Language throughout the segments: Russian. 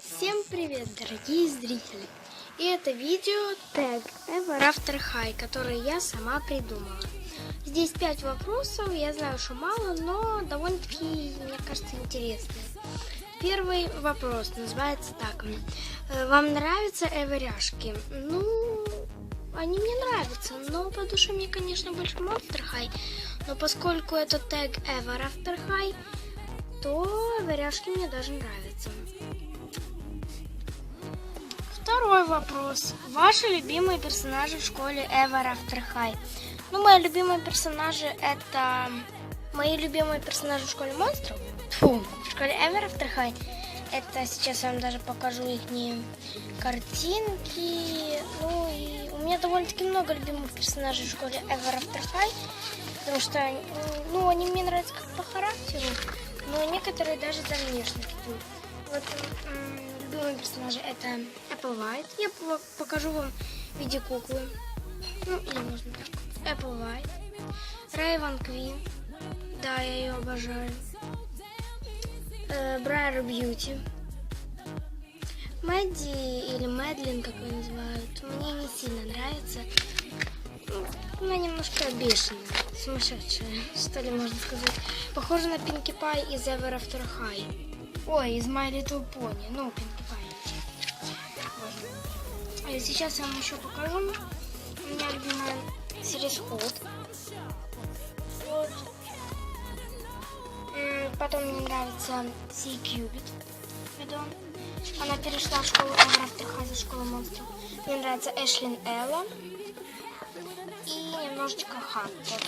Всем привет, дорогие зрители! И это видео тег Ever After High, который я сама придумала. Здесь пять вопросов, я знаю, что мало, но довольно-таки, мне кажется, интересные. Первый вопрос называется так. Э, Вам нравятся эверяшки? Ну, они мне нравятся, но по душе мне, конечно, больше Monster High. Но поскольку это тег Ever After High, то эверяшки мне даже нравятся. Второй вопрос. Ваши любимые персонажи в школе Ever After High? Ну, мои любимые персонажи это... Мои любимые персонажи в школе монстров? Фу, в школе Ever After High. Это сейчас я вам даже покажу их картинки. Ну и у меня довольно-таки много любимых персонажей в школе Ever After High. Потому что, ну, они мне нравятся как по характеру, но некоторые даже за внешностью. Вот любимые персонажи это Apple White. Я по- покажу вам в виде куклы. Ну, или можно так. Apple White. Райван Квин. Да, я ее обожаю. Э, Брайер Бьюти. Мэдди или Мэдлин, как ее называют, мне не сильно нравится. Она немножко бешеная, сумасшедшая, что ли можно сказать. Похожа на Пинки Пай из Ever After High. Ой, из My Little Pony. Ну. Вот. А сейчас я вам еще покажу. У меня любимая Сирис Холд. Вот. Потом мне нравится Кьюбит. Бидон. Она перешла в школу High за школу монстров. Мне нравится Эшлин Элла. И немножечко Хантер.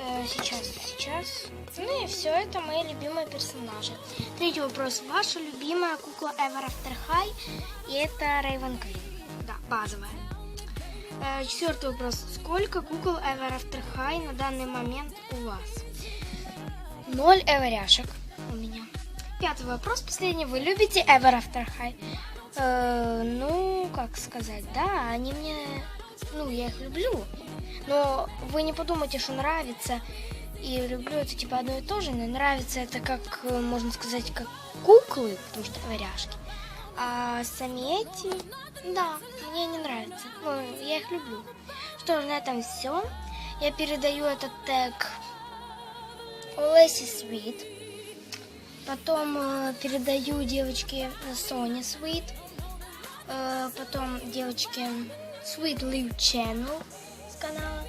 Э, сейчас, сейчас. Ну и все, это мои любимые персонажи. Третий вопрос. Ваша любимая кукла Ever After High? И это Рейвен Квин. Да, базовая. Э, четвертый вопрос. Сколько кукол Ever After High на данный момент у вас? Ноль эверяшек у меня. Пятый вопрос, последний. Вы любите Ever After High? Э, ну, как сказать, да, они мне... Ну, я их люблю. Но вы не подумайте, что нравится и люблю это типа одно и то же, но нравится это как, э, можно сказать, как куклы, потому что варяжки. А сами эти, да, мне не нравятся. Ну, я их люблю. Что ж, на этом все. Я передаю этот тег Леси Свит. Потом э, передаю девочке Соне Свит. Э, потом девочке Sweet Live Channel с канала.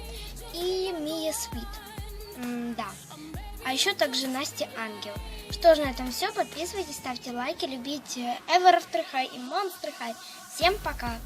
И Мия Свит. М, Да. А еще также Настя Ангел. Что ж, на этом все. Подписывайтесь, ставьте лайки, любите After High и Monster High. Всем пока!